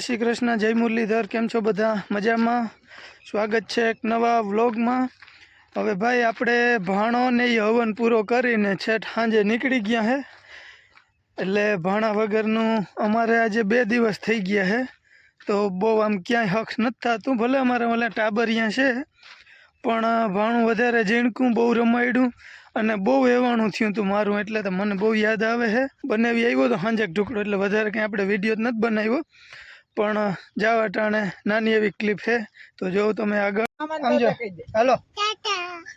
શ્રી કૃષ્ણ, જય મુરલીધર, કેમ છો બધા? મજામાં? સ્વાગત છે એક નવા વ્લોગમાં. હવે ભાઈ, આપણે ભાણો ને એ હવન પૂરો કરીને છેઠ સાંજે નીકળી ગયા હે. એટલે ભાણા વગરનું અમારે આજે બે દિવસ થઈ ગયા હે. તો બહુ આમ ક્યાંય હક્ષ નથી થતું, ભલે અમારે ઓલા ટાબરિયા છે. પણ ભાણું વધારે ઝીણકું, બહુ રમાડ્યું અને બહુ એવાણું થયું હતું મારું, એટલે તો મને બહુ યાદ આવે છે બનાવી આવ્યો તો હાંજક ટુકડો એટલે વધારે કંઈ આપણે વીડિયો જ નથી બનાવ્યો. પણ જાવ અટાણે નાની એવી ક્લિપ છે. તો જો તમે આગળ સમજો. હાલો.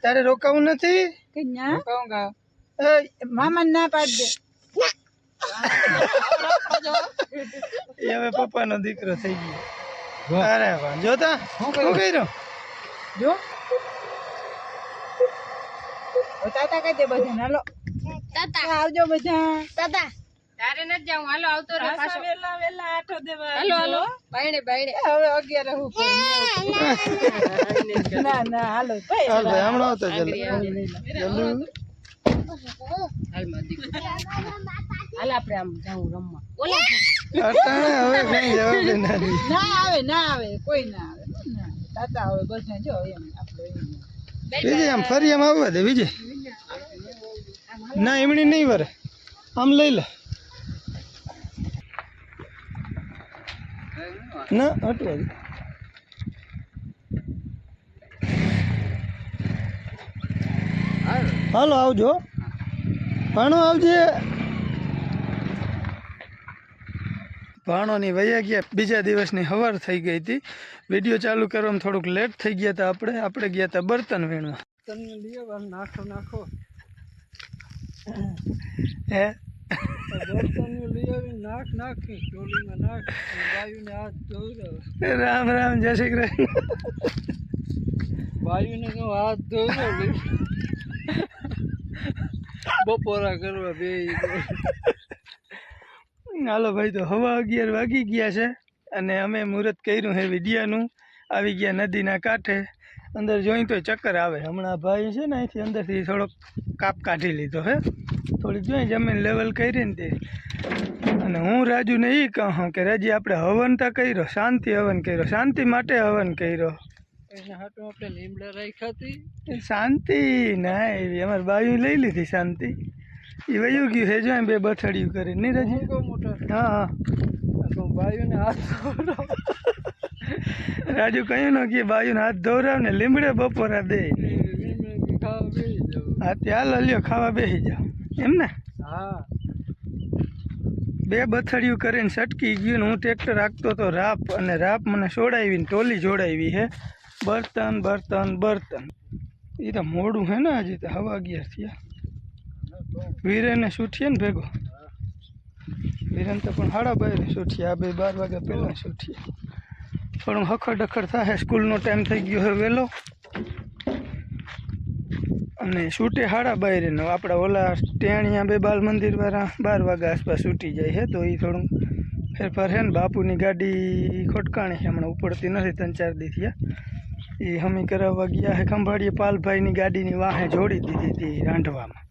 તારે રોકાવું નથી? એ, મામા ના પાડ દે. એ હવે પપ્પાનો દીકરો થઈ ગયો. અરે વાહ જોતા શું કર્યું? જો. તાતા કહી દે બધા હાલો. તાતા. આવજો બધા. દાદા તારે નથી જાવું. હાલો આવતો રહ્યો પાછો. વેલા વેલા આઠો દેવા હાલો હાલો. બાયણે બાયણે. હવે અગિયાર પર ના ના હાલો ભાઈ. હાલ ભાઈ હમણાં આવતો જલ્દી જલ્દી. હાલ આપણે આમ જાવું રમવા. ઓલા અટાણે હવે કઈ જવાબ નથી. ના આવે ના આવે કોઈ ના આવે. ના તાતા હવે બધા જો એમ આપણે એમ. વિજય આમ ફરી એમ આવવા દે વિજય. ના એમણી નહીં વરે. આમ લઈ લે. ના હટવા દે હાલો આવજો. ભાણો આવજે. ભાણોની વૈયા ગયા બીજા દિવસની હવાર થઈ ગઈ હતી. વીડિયો ચાલુ કરવામાં થોડુંક લેટ થઈ ગયા હતા આપણે. આપણે ગયા હતા બર્તન વીણવા. તમને લીયો નાખો નાખો. હે? રામ રામ જય શ્રી કૃષ્ણ. વાયુને કહું હાથ ધોયો બપોરા કરવા બે હાલો ભાઈ તો હવા અગિયાર વાગી ગયા છે અને અમે મુહૂર્ત કર્યું છે વિડિયાનું. આવી ગયા નદીના કાંઠે. અંદર જોઈ તો ચક્કર આવે. હમણાં ભાઈ છે ને અહીંથી અંદરથી થોડોક કાપ કાઢી લીધો હે. થોડીક જોઈ જમીન લેવલ કરી ને તે. અને હું રાજુને એ કહું કે રાજી આપણે હવન તો કર્યો શાંતિ હવન કર્યો શાંતિ માટે હવન કર્યો. શાંતિ ના એવી. અમારે બાયું લઈ લીધી શાંતિ. એ વયું ગયું હે જો બે બથડિયું કરી નહીં રાજી? હા હા. બાયુને હાથ રાજુ કહ્યું ન કે બાયુને હાથ ધોરાવ ને લીમડે બપોરા દે. હા ત્યાં લલ્યો ખાવા બેસી જાઓ. એમ ને? હા. બે બથડિયું કરીને સટકી ગયું ને હું ટ્રેક્ટર રાખતો તો રાપ અને રાપ મને છોડાવીને ટોલી જોડાવી હે. બર્તન બર્તન બર્તન. એ તો મોડું હે ને હજી તો હવા ગયા થયા. વીરેને છૂટીએ ને ભેગો. વીરેન તો પણ હાડા બાર છૂટીએ આ બે બાર વાગ્યા પહેલાં છૂટીએ પણ હખડ ડખડ થાય, સ્કૂલનો ટાઈમ થઈ ગયો હવે વહેલો. અને છૂટે હાડા બહાર ને આપણા ઓલા ટેણિયા બે બાલ મંદિર વાળા બાર વાગ્યા આસપાસ છૂટી જાય છે, તો એ થોડું ફેરફાર છે ને બાપુની ગાડી ખોટકાણી છે, હમણાં ઉપડતી નથી, ત્રણ ચાર દી થયા. એ હમી કરાવવા ગયા હે ખંભાળીએ પાલભાઈની ગાડીની વાહે જોડી દીધી હતી રાંધવામાં.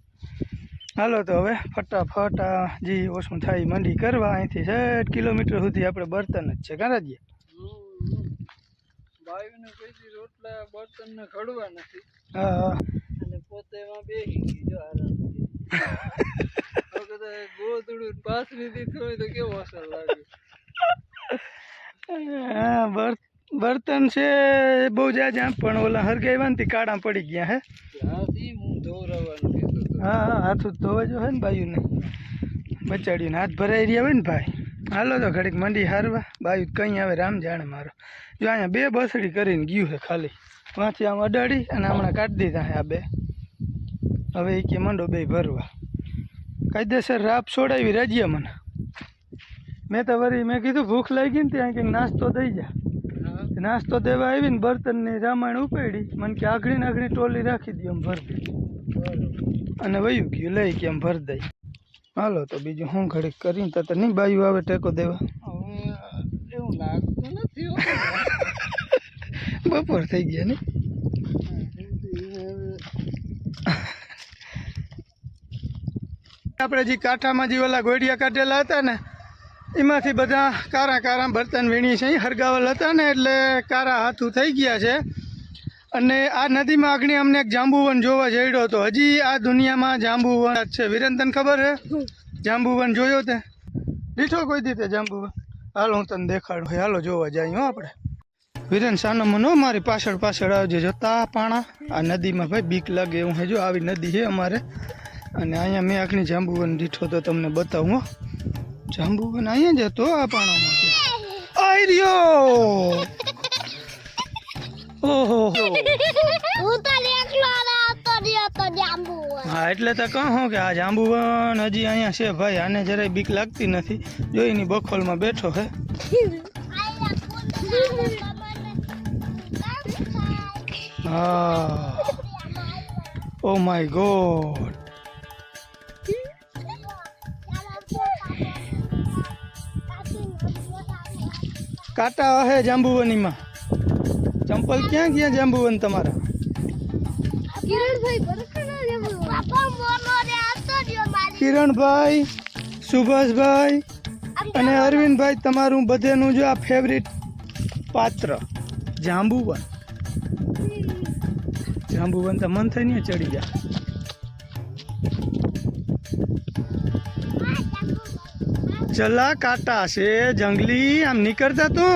હાલો તો હવે ફટાફટ જે ઓછું થાય, મંડી કરવા અહીંથી સાઠ કિલોમીટર સુધી આપણે બર્તન જ છે, કાં રાજીએ બાયુને રોટલા રોટલા બર્તનને ખડવા નથી. અને પોતે એમાં બેસી ગઈ જો આરામ ગોદડું પાથરી દીધું હોય તો કેવો અસર લાગે? હા બર્તન છે બહુ જાજા પણ ઓલા ને તે કાળા પડી ગયા હે. હા હા હાથ ધોવા જો હે ને બાયુને. બચાડ્યું હાથ ભરાઈ રહ્યા હોય ને ભાઈ. હાલો તો ઘડીક મંડી હારવા. બાયુ કંઈ આવે, રામ જાણે મારો. જો અહીંયા બે બસડી કરીને ગયું છે ખાલી. વાંચી આમ અડાડી અને હમણાં કાઢી દીધા આ બે. હવે એ કે મંડો બે ભરવા. કાયદેસર રાપ છોડાવી રાજીએ મને. મેં તો વળી મેં કીધું ભૂખ લાગી ને ત્યાં કંઈક નાસ્તો દઈ જા. નાસ્તો દેવા આવીને બર્તનની રામાયણ ઉપાડી. મને કે આઘડી ને આઘડી ટોલી રાખી દે એમ ભર અને વયું ગયું, લઈ કે એમ ભર દઈ હાલો તો બીજું હું ઘડીક કરીને તો તો નહીં બાયું આવે ટેકો દેવા. એવું લાગતું નથી બપોર થઈ ગયા ને? આપણે જે કાંઠામાં જે ઓલા ગોડિયા કાઢેલા હતા ને એમાંથી બધા કારા કારા બર્તન વીણી છે. હરગાવેલ હતા ને એટલે કારા હાથું થઈ ગયા છે. અને આ નદીમાં આગળ અમને એક જાંબુવન જોવા જઈડ્યો હતો. હજી આ દુનિયામાં જાંબુવન જ છે. વિરેન તને ખબર છે જાંબુવન જોયો તે? દીઠો કોઈ દીતે જાંબુવન? હાલો હું તને દેખાડું. હાલો જોવા જઈએ હો આપણે. વિરેન સાનમનો મારી પાછળ પાછળ આવજે. જોતા પાણા આ નદીમાં ભાઈ બીક લાગે એવું. હે જો આવી નદી છે અમારે. અને અહીંયા મેં આખની જાંબુવન દીઠો તો તમને બતાવું હો. જાંબુવન અહીંયા જ હતો આ પાણામાં. આઈ રહ્યો! ઓહો. હું તો એકલો આવતો રહ્યો તો જાંબુ હા એટલે તો કહો કે આ જાંબુવન હજી અહીંયા છે ભાઈ આને જરાય બીક લાગતી નથી. જોઈની બખોલમાં બેઠો હે. હા. ઓ માય ગોડ કાંટા હે જાંબુવનીમાં ચંપલ ક્યાં ગયા જાંબુવન તમારા? કિરણભાઈ સુભાષભાઈ અને અરવિંદભાઈ તમારું બધેનું જો આ ફેવરિટ પાત્ર જાંબુવન. જાંબુવન તો મન થઈને ચડી ગયા. ચલા કાટા છે જંગલી આમ નીકળતા તો?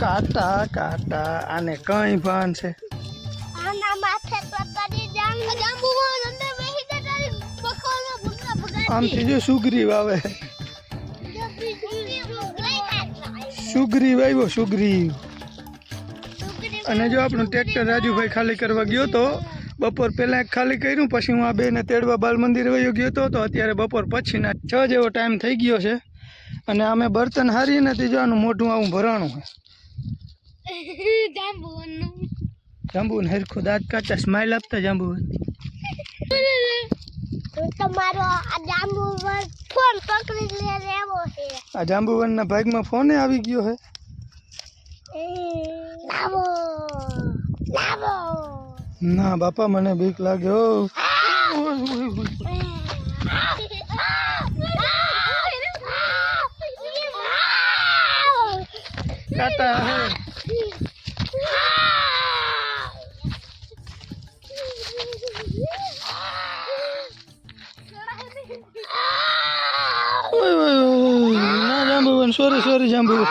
કાટા કાટા આને કઈ ભાન છે? આના માથે તો તરી જાંગ જાંબુ અંદર બેહી દે તારી બકોનો ભૂકા ભગાડી. આમથી જો સુગ્રીવ આવે સુગ્રીવ આવ્યો સુગ્રીવ અને જો આપણું ટ્રેક્ટર રાજુભાઈ ખાલી કરવા ગયો તો બપોર પહેલાં એક ખાલી કર્યું પછી હું આ બેને તેડવા બાલ મંદિર વયો ગયો હતો તો અત્યારે બપોર પછીના છ જેવો ટાઈમ થઈ ગયો છે. અને અમે બર્તન હારીએ નથી આનું મોઢું આવું ભરાણું છે. જાંબુનું જાંબુન હરખું દાંત કાચા સ્માઇલ આપતા જાંબુન તમારો આ જાંબુ પર ફોન પકડી લે રેવો છે. આ જાંબુવનના ભાગમાં ફોને આવી ગયો છે લાવો લાવો. ના બાપા મને બીક લાગ્યો કાટા હે ઓય ઓય ઓય. ના જાંબુવન સોરી સોરી જાંબુવન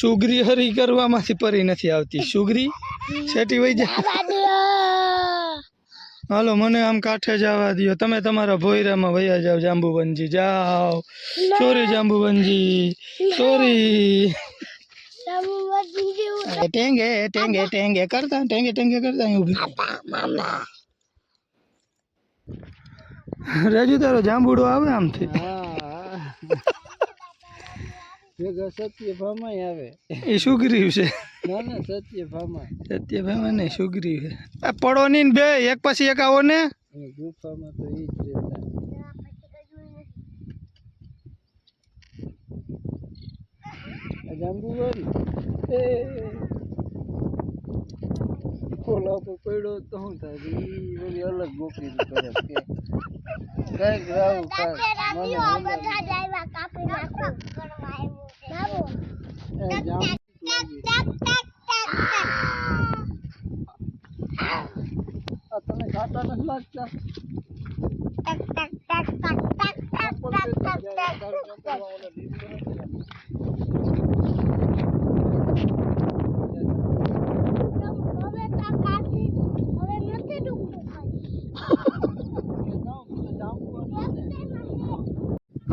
સુગરી હરી કરવામાંથી પરી નથી આવતી. સુગરી? સેટી વહી જાય હાલો મને આમ કાંઠે જવા દો તમે તમારા ભોયરામાં વયા જાઓ જાંબુવનજી. જાઓ. સોરી જાંબુવનજી. સોરી. ટેંગે ટેંગે ટેંગે કરતા ટેંગે ટેંગે કરતા ઊભી. રાજુ તારો જાંબુડો આવે આમથી? સત્યભામાં આવે. એ સુગ્રીવ છે. ના ના સત્ય ભામા મને સુગ્રીવ છે. આ પડો ની ને બે એક પછી એક આવો ને? ગુફામાં તો એ જ રહેતા. જાંબુવન એ ખોલા પર પડ્યો તો શું થાય? એ ઓલી અલગ ગોપી કરે કે. કંઈક રાવું કાંઈક મને કાપી નાખો કરવા આવ્યો છે એ જાંબુ આ તને ખાતા નથી લાગતા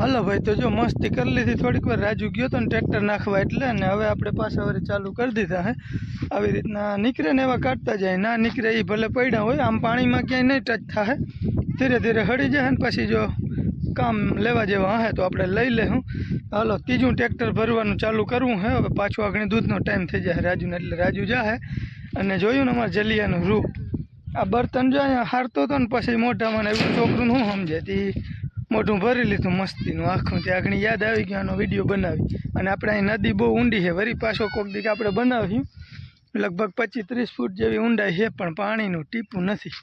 હાલો ભાઈ, તો જો મસ્તી કરી લીધી. થોડીક વાર રાજુ ગયો તો ને ટ્રેક્ટર નાખવા એટલે ને હવે આપણે પાછા વળી ચાલુ કરી દીધા હે. આવી રીતના નીકળે ને એવા કાઢતા જાય. ના નીકળે એ ભલે પડ્યા હોય, આમ પાણીમાં ક્યાંય નહીં ટચ થાય. ધીરે ધીરે હળી જાય ને પછી જો કામ લેવા જેવા હે તો આપણે લઈ લેવું હાલો, ત્રીજું ટ્રેક્ટર ભરવાનું ચાલુ કરવું હે. હવે પાછું આગળ દૂધનો ટાઈમ થઈ જાય રાજુને એટલે રાજુ જાહે અને જોયું ને અમારે જલિયાનું રૂપ. આ બર્તન જો અહીંયા હારતો હતો ને પછી મોઢામાં એવું છોકરું શું સમજે તે મોઢું ભરી લીધું મસ્તીનું. આખું ત્યાં આગળ યાદ આવી ગયો આનો વીડિયો બનાવી. અને આપણે અહીં નદી બહુ ઊંડી છે. વરી પાછો કોક દીક આપણે બનાવ્યું. લગભગ પચીસ ત્રીસ ફૂટ જેવી ઊંડાઈ છે પણ પાણીનું ટીપું નથી.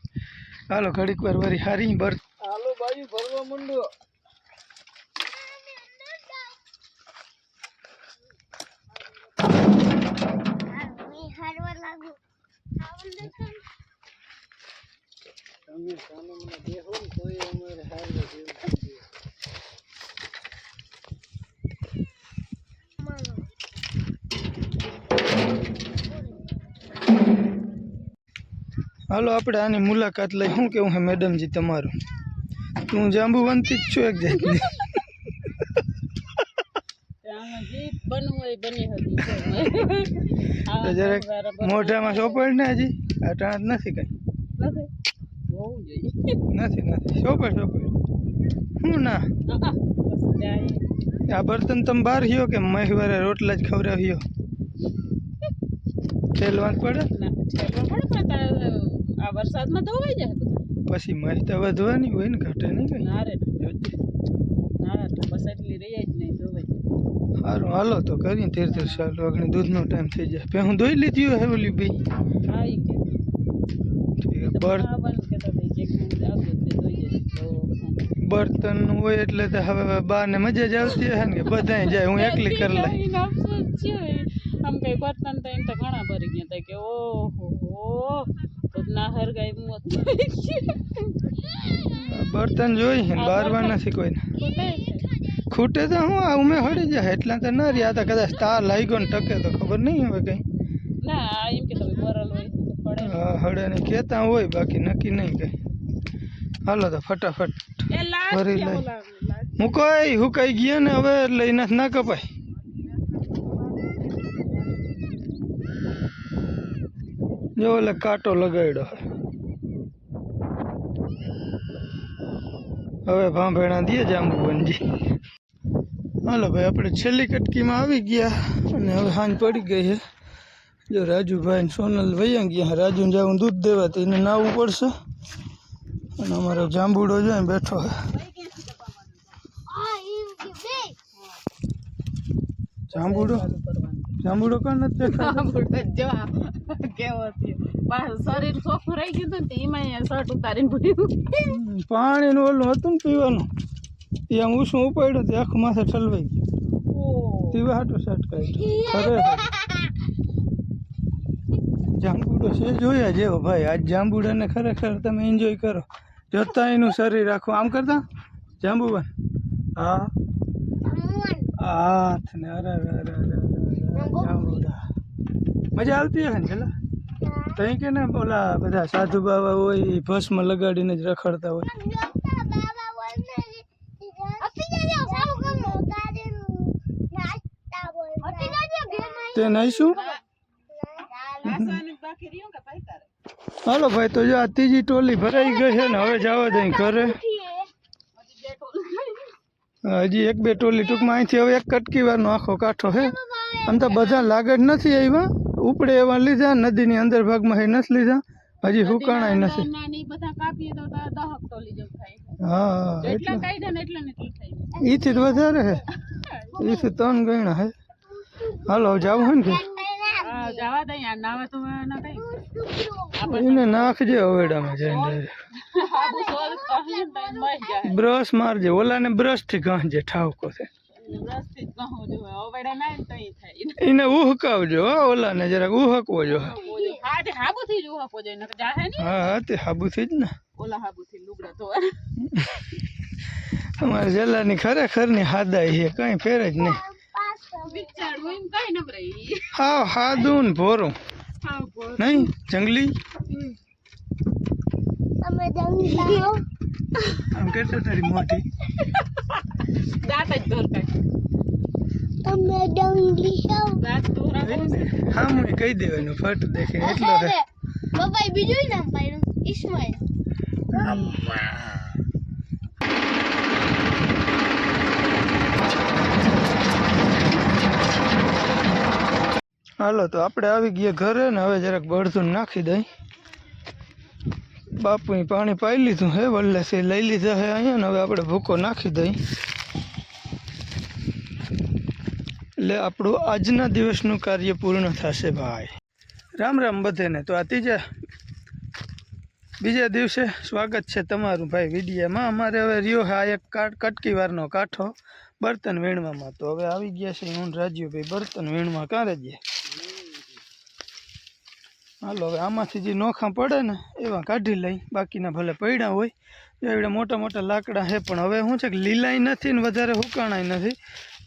હાલો ઘડીક વાર વરી હારી ભર. હાલો બાજુ ભરવા માંડો. હારવા લાગુ? તમે સામે મને ને અમારે. હાલો આપણે આની મુલાકાત લઈ. શું કેવું છે મેડમજી તમારું? તું જાંબુવંતી જ છું એક જાતની જરાક મોઢામાં સોપડ ને હજી આ ટાણ નથી કઈ. હોવું જોઈએ નથી નથી. સોપડ સોપડ હું ના? આ બર્તન તમે બહાર રહ્યો કે મહેવારે રોટલા જ ખવડાવ્યો તેલવાન પડે? તારે આ વરસાદમાં ધોવાઈ જાય પછી મહ તો વધવાની હોય ને ઘટે નહીં કઈ. ના રે ના તો બસ એટલી રહી જ નહીં ધોવાઈ સારું હાલો તો કરીએ ધીરે ધીરે ચાલો આગળ દૂધનો ટાઈમ થઈ જાય. પે હું ધોઈ લીધી હોય ઓલી ભાઈ? હા બર્તન હોય એટલે તો હવે બા ને મજા જ આવતી હશે ને કે બધાય જાય હું એકલી કરી લઈ એને અફસોસ છે આમ કઈ બર્તન તો એમ તો ઘણા ભરી ગયા હતા કે ઓહો હો તો ના હરગાય મોત બર્તન જોઈ છે ને બારવા નથી કોઈને. ખૂટે તો હું આ ઉમે હળી જાય એટલા તો ના રહ્યા તો કદાચ તાર લાગ્યો ને ટકે તો ખબર નહીં હવે કઈ. ના આ એમ કે તમે બરલ હોય. તો પડે હા, હળે ને કહેતા હોય બાકી નક્કી નહીં કઈ. હાલો તો ફટાફટ એ લાસ્ટ ભરી કે લઈ. ઓલા last. મુકાઈ હુકાઈ ગયા ને હવે એટલે એના ના કપાય. જો એટલે કાંટો લગાડ્યો હવે ભાંભેણા દે જાંબુવનજી હાલો ભાઈ આપણે છેલ્લી કટકીમાં આવી ગયા અને હવે સાંજ પડી ગઈ છે. જો રાજુભાઈ સોનલ વૈયા ગયા રાજુને હું દૂધ દેવા તો એને નાવું પડશે. અને અમારો જાંબુડો જાય બેઠો જાંબુડો? જાંબુડો કોણ નથી શરીર ચોખ્ખું રહી ગયું હતું એમાં શર્ટ ઉતારીને ભર્યું. પાણીનું ઓલું હતું ને પીવાનું. એ આમ ઉસું ઉપાડ્યું તે આખું માથે ઠલવાઈ ગયું. પીવા હાટું શર્ટ કાઢ્યું ખરે જાંબુડો છે જોયા જેવો ભાઈ. આજ જાંબુડાને ખરેખર તમે એન્જોય કરો. જોતા એનું શરીર રાખો આમ કરતા? જાંબુબા હા. હાથ ને અરે અરે અરે જાંબુડા. મજા આવતી હે ને પેલા? તઈ કે ને બોલા બધા સાધુ બાબા હોય ઈ ભસ્મ લગાડીને જ રખડતા હોય. તે નહીં બોલને અપી જાજો સારું કામ તારે નાસ્તા બોલ અપી જાજો ઘેર તે નહીં શું બાકી રહ્યું કે ભાઈ તારે હાલો ભાઈ તો જો આ ત્રીજી ટોલી ભરાઈ ગઈ છે ને હવે જવા દઈ ઘરે. હજી એક બે ટોલી ટૂંકમાં અહીંથી હવે એક કટકી વારનો આખો કાંઠો છે. આમ તો બધા લાગડ નથી આવ્યા. ઉપડે એવા લીધા નદીની અંદર ભાગમાં એ નથી લીધા. હજી હુકાણાય નથી. હા એટલે. ઈથી વધારે છે. ઈથી ત્રણ ગણા છે. હાલો જવું હોય ને કે? હા જવા દઈ આ નાવા તો ના કઈ એને નાખજે હવેડામાં જઈને. બ્રશ મારજે ઓલાને બ્રશથી ગાંજે ઠાવકો છે. એને ઉહકાવજો ઓલાને જરાક ઉહકવો જો. થી જ ને જાહે ને. હા હા તે હાબુથી જ ને. ઓલા હાબુ લુગડા તો. અમારે જલાની ખરેખરની હાદાઈ છે કઈ ફેર જ નહીં. બિચારું એમ કઈ ન રહી. હાવ હાદું ને ભોરું. હા નહીં જંગલી? તમે જંગી આમ કહેતો તારી મોટી. દાંત જ ધોરતા તમે જંગલી છો દાંત ધોરા હા હું કહી દેવાનું ફટ દેખીને એટલો હે બીજું નામ પાડ્યું? ઈસ્માઈલ. હાલો, તો આપણે આવી ગયા ઘરે ને હવે જરાક બળધું નાખી દઈ. બાપુએ પાણી પાઈ લીધું હે વલ્લેથી લઈ લીધા હે અહીંયા ને હવે આપણે ભૂકો નાખી દઈ. એટલે આપણું આજના દિવસનું કાર્ય પૂર્ણ થશે ભાઈ. રામ રામ બધેને, તો આ ત્રીજા બીજા દિવસે સ્વાગત છે તમારું ભાઈ વિડીયામાં. અમારે હવે રહ્યો હા એક કાટ કટકીવારનો કાંઠો બર્તન વીણવામાં. તો હવે આવી ગયા છે હું રાજુભાઈ બર્તન વીણવા કારે ગયા હાલો, હવે આમાંથી જે નોખા પડે ને, એવા કાઢી લઈ. બાકીના ભલે પડ્યા હોય એવડે મોટા મોટા લાકડા છે પણ હવે શું છે કે લીલાઈ નથી ને વધારે હુકાણાય નથી.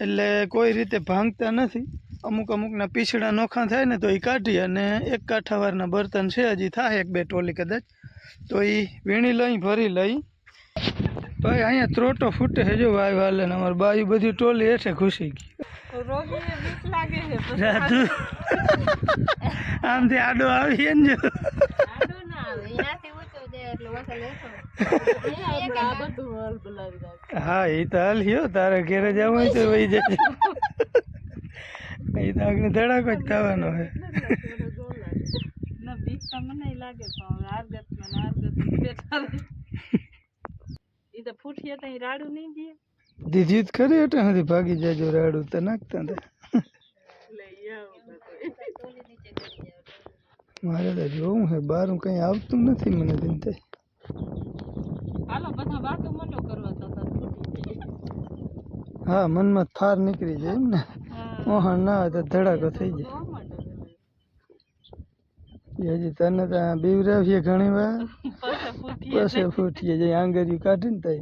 એટલે કોઈ રીતે ભાંગતા નથી. અમુક અમુકના પીછડા નોખા થાય ને, તો એ કાઢી અને એક કાંઠાવારના બર્તન છે, હજી થાય એક બે ટોલી કદાચ. તો એ વીણી લઈ, ભરી લઈ. ભાઈ અહીંયા ત્રોટો ફૂટે છે જો વાય વાલે ને અમારી બાઈ બધી ટોલી હેઠે ઘૂસી ગઈ. રોગીને બીક લાગે છે આમથી આડો આવીએ ને જો. હા એ તો હાલ લ્યો તારે ઘેરે જવું હોય તો વહી જજે. એ તો આગળ ધડાકો જ થવાનો છે. ના બીક તો મને લાગે પણ હવે મને ને બેઠા તો ફૂટીએ તો ઈ રાડું નહીં ગયે દીધી જ ખરી એટલે સુધી ભાગી જાજો રાડું તો નાખતા હતા લઈ આવું બધું. મારે તો જોવું છે બારું કંઈ આવતું નથી મને દિન તે હાલો બધા વાતો મોટો કરવા તો તો ફૂટી જાય. હા મનમાં થાર નીકળી જાય એમ ને. હા. ઓહણ ના હોય તો ધડાકો થઈ જાય. બહુ મોટો કરે. એ હજી તને તો બીવરાવીએ ઘણી વાર. પાછા ફૂટીએ જાય. આંગળીયું કાઢીને તઈ.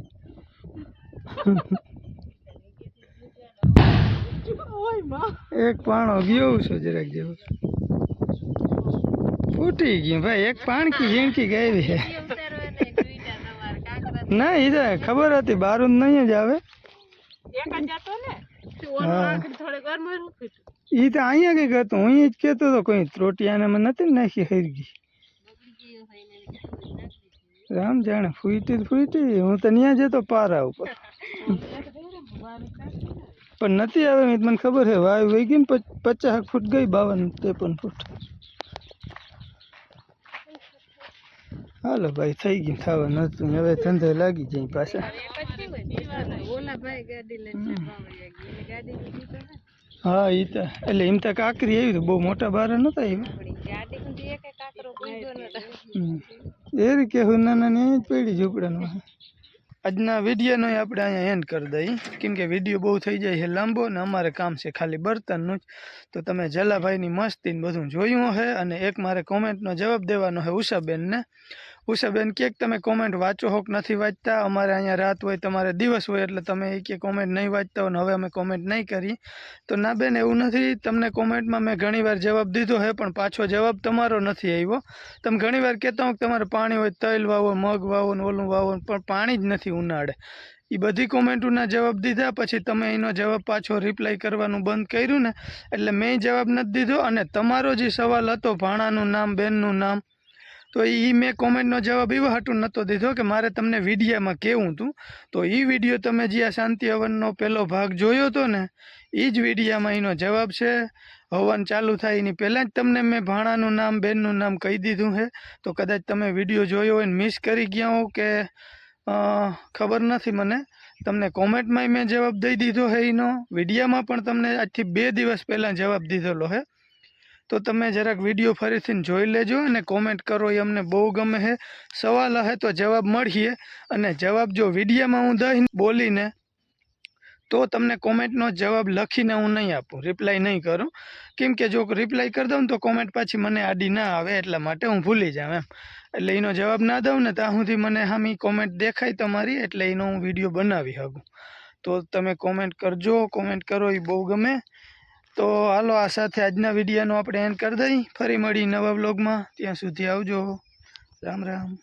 એક પાણો ગયો છું જરાક જેવું ફૂટી ગયું ભાઈ એક પાણકી ઝીણકી ગઈ છે. ના એ તો ખબર હતી બારું નહીં જ આવે. એક જ ને હા. આખરી વાર મારું ફૂટ્યું. એ તો અહીંયા કંઈક હતું હું જ કહેતો હતો કોઈ ત્રોટિયાને મને નથી ને નાખી હરગી રામ જાણે ફૂટી તો ફૂટી હું તો ત્યાં જતો પારા ઉપર પણ નથી આવે એ તો મને ખબર છે વાયુ વહી ગઈ ને પચ- પચાસ ફૂટ ગઈ બાવન ત્રેપન ફૂટ હાલો ભાઈ થઈ ગયું થવાનું હતું હવે ધંધો લાગી જાય પાછા હા એ તો એટલે એમ તો કાકરી આવી તો બહુ મોટા બાર નતા આવ્યા. એ કેવું નાના ને જ પડી ઝૂંપડાનું આજના વિડીયોનો આપણે અહીંયા એન્ડ કરી દઈએ. કેમ કે વીડિયો બહુ થઈ જાય છે લાંબો ને અમારે કામ છે ખાલી બર્તનનું જ. તો તમે જલાભાઈની મસ્તી ને બધું જોયું હે અને એક મારે કોમેન્ટનો જવાબ દેવાનો છે ઉષાબેનને. ઉષાબેન, ક્યાંક તમે કોમેન્ટ વાંચો હોક નથી વાંચતા? અમારે અહીંયા રાત હોય, તમારે દિવસ હોય, એટલે તમે એ કે કોમેન્ટ નહીં વાંચતા હોય હવે અમે કોમેન્ટ નહીં કરી. તો ના બેન, એવું નથી. તમને કોમેન્ટમાં મેં ઘણીવાર જવાબ દીધો છે પણ પાછો જવાબ તમારો નથી આવ્યો. તમે ઘણીવાર કહેતા હો કે તમારે પાણી હોય, તૈલ વાવો, મગ વાવો ને ઓલું વાવો પણ પાણી જ નથી ઉનાળે. એ બધી કોમેન્ટોના જવાબ દીધા, પછી તમે એનો જવાબ પાછો રિપ્લાય કરવાનું બંધ કર્યું ને, એટલે મેં જવાબ નથી દીધો. અને તમારો જે સવાલ હતો, ભાણાનું નામ, બેનનું નામ તો એ મેં કોમેન્ટનો જવાબ એવો હાટું નહોતો દીધો કે મારે તમને વિડીયામાં કહેવું હતું તો એ વીડિયો તમે જે આ શાંતિ હવનનો પહેલો ભાગ જોયો હતો ને એ જ વિડીયામાં એનો જવાબ છે, હવન ચાલુ થાય એની પહેલાં જ તમને મેં ભાણાનું નામ, બેનનું નામ કહી દીધું છે તો કદાચ તમે વીડિયો જોયો હોય ને મિસ કરી ગયા હો કે ખબર નથી મને. તમને કોમેન્ટમાંય મેં જવાબ દઈ દીધો છે એનો. વિડીયામાં પણ તમને આજથી બે દિવસ પહેલાં જવાબ દીધેલો છે તો તમે જરાક વીડિયો ફરીથી જોઈ લેજો અને કોમેન્ટ કરો એ અમને બહુ ગમે છે સવાલ હે તો જવાબ મળીએ અને જવાબ જો વિડીયામાં હું દઈ બોલીને તો તમને કોમેન્ટનો જવાબ લખીને હું નહીં આપું રિપ્લાય નહીં કરું. કેમ કે જો રિપ્લાય કરી દઉં તો કોમેન્ટ પાછી મને આડી ના આવે એટલા માટે હું ભૂલી જાઉં એમ. એટલે એનો જવાબ ના દઉં ને ત્યાં સુધી મને હામી કોમેન્ટ દેખાય તમારી એટલે એનો હું વીડિયો બનાવી શકું. તો તમે કોમેન્ટ કરજો કોમેન્ટ કરો એ બહુ ગમે. તો હાલો, આ સાથે આજના વિડીયોનો આપણે એન્ડ કરી દઈ. ફરી મળી નવા બ્લોગમાં ત્યાં સુધી આવજો. રામ રામ.